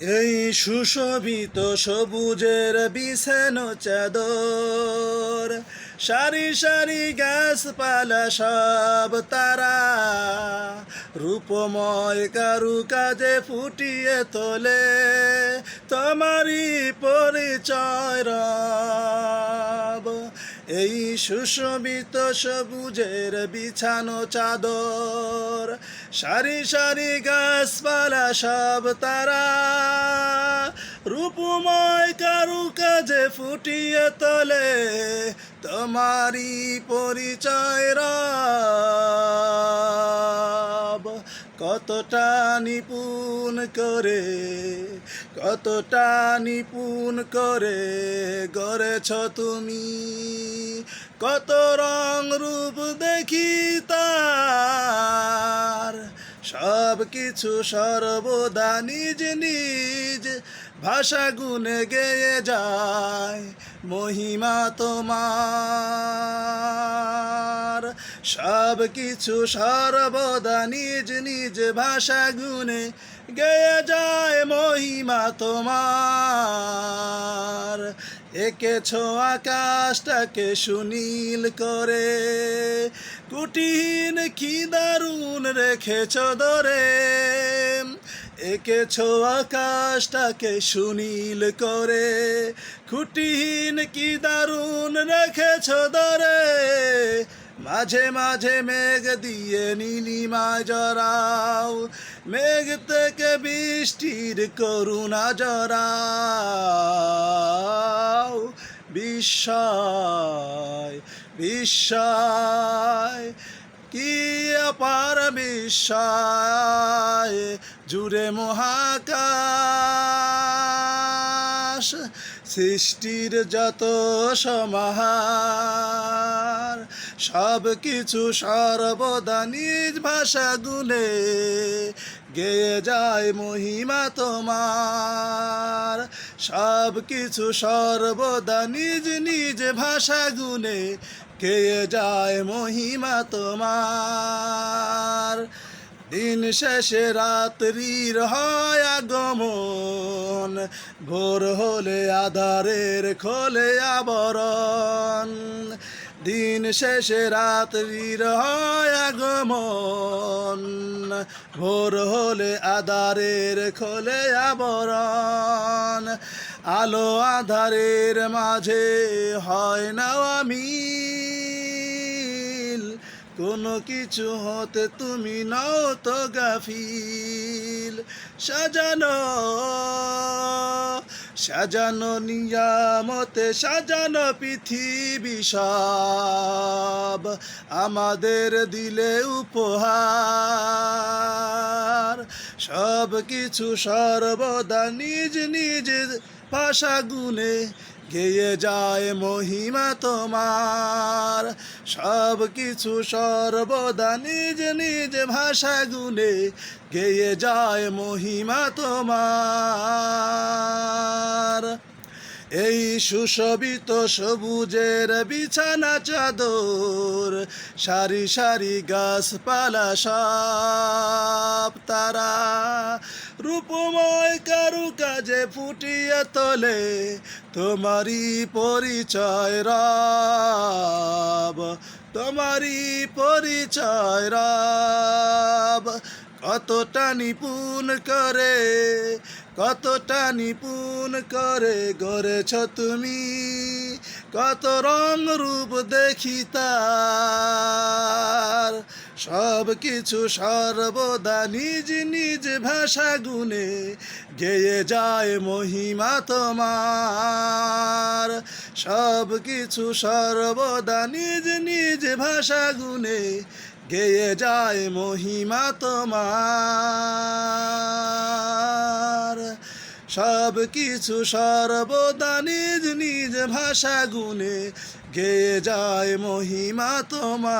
এই সুশোভিত সবুজের বিছানো চাদর। সারি সারি গাছপালা সব তারা। রূপময় কারু কাজে ফুটিয়ে তোলে। তোমারই পরিচয় এই সুশোভিত সবুজের বিছানো চাদর। সারি সারি গাছপালা সব তারা। রূপময় কারু কাজে ফুটিয়ে তোলে তোমারই পরিচয় রব কতটা নিপুণ করে, কতটা নিপুণ করে গড়েছ তুমি। কত রং রূপ দেখি তার, সব কিছু সর্বদা নিজ নিজ ভাষা গুনে গেয়ে যায় মহিমা তোমার। সব কিছু সর্বদা নিজ নিজ ভাষা গুনে গেয়ে যায় মহিমা তোমার। একে এঁকেছ আকাশটাকে সুনীল করে, কুটিহীন কি দারুণ রেখেছ ধরে। এঁকেছ আকাশটাকে সুনীল করে খুঁটিহীন কি দারুণ রেখেছ ধরে। মাঝে মাঝে মেঘ দিয়ে নীলিমা জরাও মেঘ থেকে বৃষ্টির করুণা জরাও বিস্ময় বিস্ময়, কি অপার বিস্ময়, জুড়ে মহাকাশ। সৃষ্টির যত সমাহার সব কিছু সর্বদা নিজ ভাষা গুনে গেয়ে যায় মহিমা তোমার। সব কিছু সর্বদা নিজ নিজ ভাষা গুনে গেয়ে যায় মহিমা তোমার। দিন শেষে রাত্রির হয় আগমন। ভোর হলে আধারের খোলে আবরণ। দিন শেষে রাত্রির হয় আগমন। ভোর হলে আধারের খোলে আবরণ। আলো আধারের মাঝে হয় না আমি। কোনো কিছু হতে তুমি নাও তো গাফিল। সাজানো সাজানো নিয়ামতে, সাজানো পৃথিবী সব আমাদের দিলে উপহার। সব কিছু সর্বদা নিজ নিজ ভাষা গুনে গেয়ে যায় মহিমা তোমার। সব কিছু সর্বদা নিজ নিজ ভাষা গুনে গেয়ে যায় মহিমা তোমার। সুশোভিত সবুজের বিছানা চাদর, সারি সারি গাছপালা সব তারা। রূপময় কারু কাজে ফুটিয়ে তোলে তোমারই পরিচয় রব, তোমারই পরিচয় রব। কতটা নিপুণ করে, কতটা নিপুণ করে গড়েছ তুমি, কত রং রূপ দেখি তার। সব কিছু সর্বদা নিজ নিজ ভাষা গুনে গেয়ে যায় মহিমা তোমার। সব কিছু সর্বদা নিজ নিজ ভাষা গুনে গেয়ে যায় মহিমা তোমার। সব কিছু সর্বদা নিজ নিজ ভাষা গুনে গেয়ে যায় মহিমা তোমার।